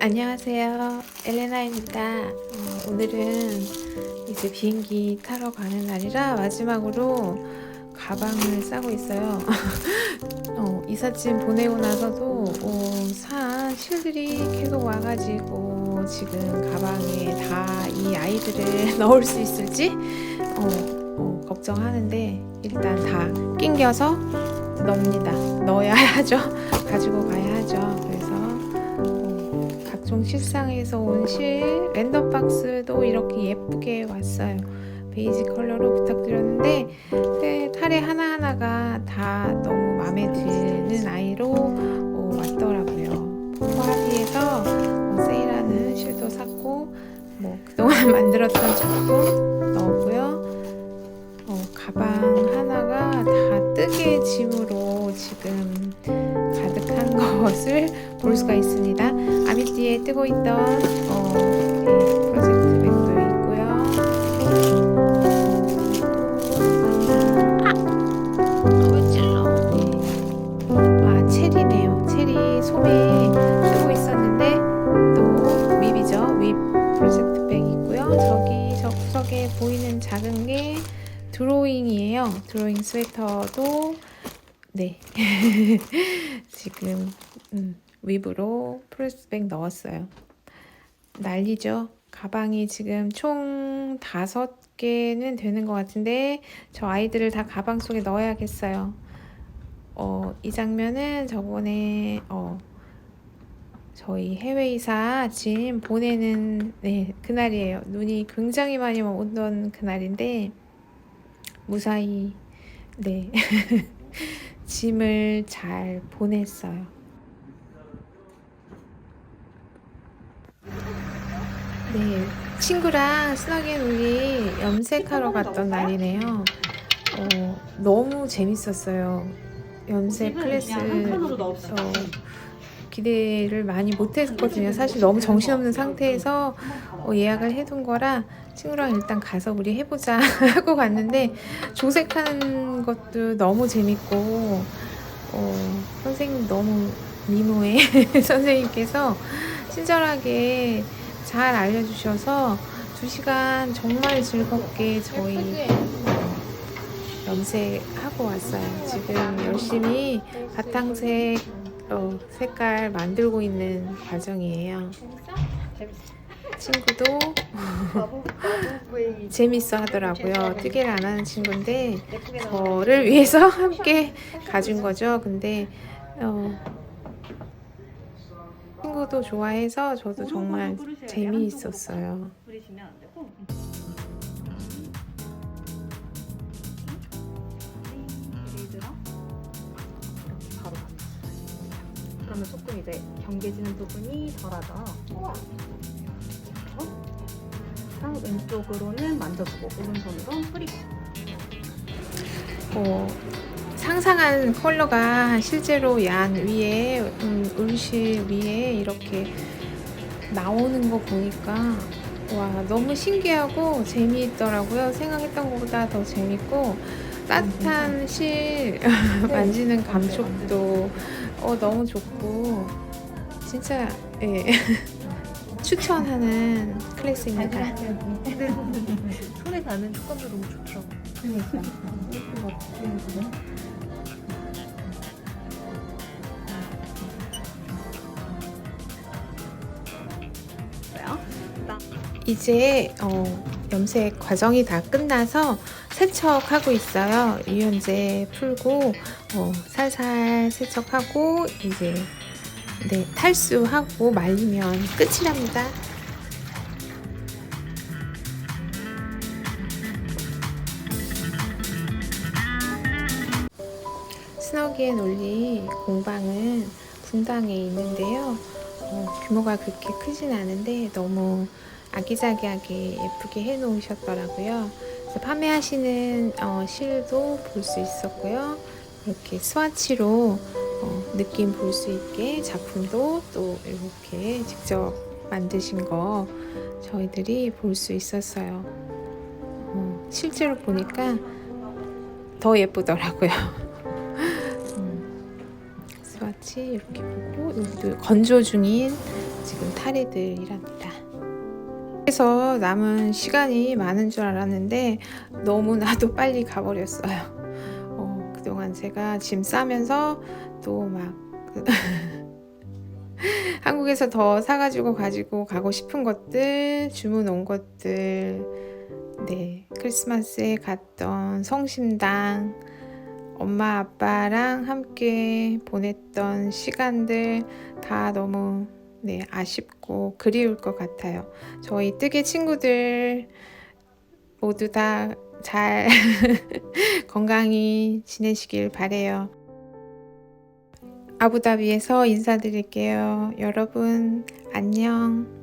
안녕하세요. 엘레나입니다. 어, 오늘은 이제 비행기 타러 가는 날이라 마지막으로 가방을 싸고 있어요. 어, 이삿짐 보내고 나서도 어, 산 실들이 계속 와가지고 지금 가방에 다 이 아이들을 넣을 수 있을지 어, 어, 걱정하는데 일단 다 낑겨서 넣습니다. 넣어야 하죠. 가지고 실상에서 온 실 랜덤 박스도 이렇게 예쁘게 왔어요. 베이지 컬러로 부탁드렸는데 네, 탈에 하나하나가 다 너무 마음에 드는 아이로 어, 왔더라고요. 포화리에서 어, 세일하는 실도 샀고 뭐 그동안 만들었던 작품 넣었고요. 어, 가방 하나가 다 뜨개 짐으로 지금 가득한 것을 볼 수가 있습니다. 아미띠에 뜨고 있던 어, 이 프로젝트 백도 있고요. 아, 찔러. 아 보이는 작은 게 드로잉이에요. 드로잉 스웨터도 네. 지금 음, 윕으로 프레스백 넣었어요. 난리죠. 가방이 지금 총 다섯 개는 되는 것 같은데 저 아이들을 다 가방 속에 넣어야겠어요. 어, 이 장면은 저번에 어, 저희 해외 이사 짐 보내는 네, 그날이에요. 눈이 굉장히 많이 오던 그날인데 무사히 네 짐을 잘 보냈어요. 네, 친구랑 스너게 놀이 염색하러 갔던 날이네요. 어, 너무 재밌었어요. 염색 클래스 어, 기대를 많이 못했거든요. 사실 너무 정신없는 상태에서 어, 예약을 해둔 거라 친구랑 일단 가서 우리 해보자 하고 갔는데 조색하는 것도 너무 재밌고 어, 선생님 너무 미모의 선생님께서 친절하게 잘 알려주셔서 두 시간 정말 즐겁게 저희 어, 염색하고 왔어요. 지금 열심히 바탕색 어, 색깔 만들고 있는 과정이에요. 친구도 재밌어 하더라고요. 뜨개를 안 하는 친구인데 저를 위해서 함께 가준 거죠. 근데 어, 친구도 좋아해서 저도 정말 재미있었어요. 그러면 조금 이제 경계지는 부분이 덜하죠. 상 왼쪽으로는 만져주고 오른손으로 뿌리고. 어, 상상한 컬러가 실제로 양 위에 음, 울실 위에 이렇게 나오는 거 보니까 와 너무 신기하고 재미있더라고요. 생각했던 것보다 더 재밌고 따뜻한 실 만지는 감촉도 어, 너무 좋고 진짜 예. 추천하는 클래스입니다. 손에 닿는 촉감도 너무 좋더라고요. 이제 어, 염색 과정이 다 끝나서 세척하고 있어요. 유연제 풀고 어, 살살 세척하고 이제 네, 탈수하고 말리면 끝이랍니다. 스너기의 논리 공방은 분당에 있는데요. 어, 규모가 그렇게 크진 않은데 너무 아기자기하게 예쁘게 해 놓으셨더라고요. 그래서 판매하시는 어, 실도 볼 수 있었고요. 이렇게 스와치로 어, 느낌 볼 수 있게 작품도 또 이렇게 직접 만드신 거 저희들이 볼 수 있었어요. 어, 실제로 보니까 더 예쁘더라고요. 음, 스와치 이렇게 보고 여기도 건조 중인 지금 탈의들이랍니다. 그래서 남은 시간이 많은 줄 알았는데 너무나도 빨리 가버렸어요. 어, 그동안 제가 짐 싸면서 또 막 한국에서 더 사가지고 가지고 가고 싶은 것들, 주문 온 것들, 네, 크리스마스에 갔던 성심당, 엄마 아빠랑 함께 보냈던 시간들 다 너무 네, 아쉽고 그리울 것 같아요. 저희 뜨개 친구들 모두 다 잘 건강히 지내시길 바래요. 아부다비에서 인사드릴게요. 여러분, 안녕.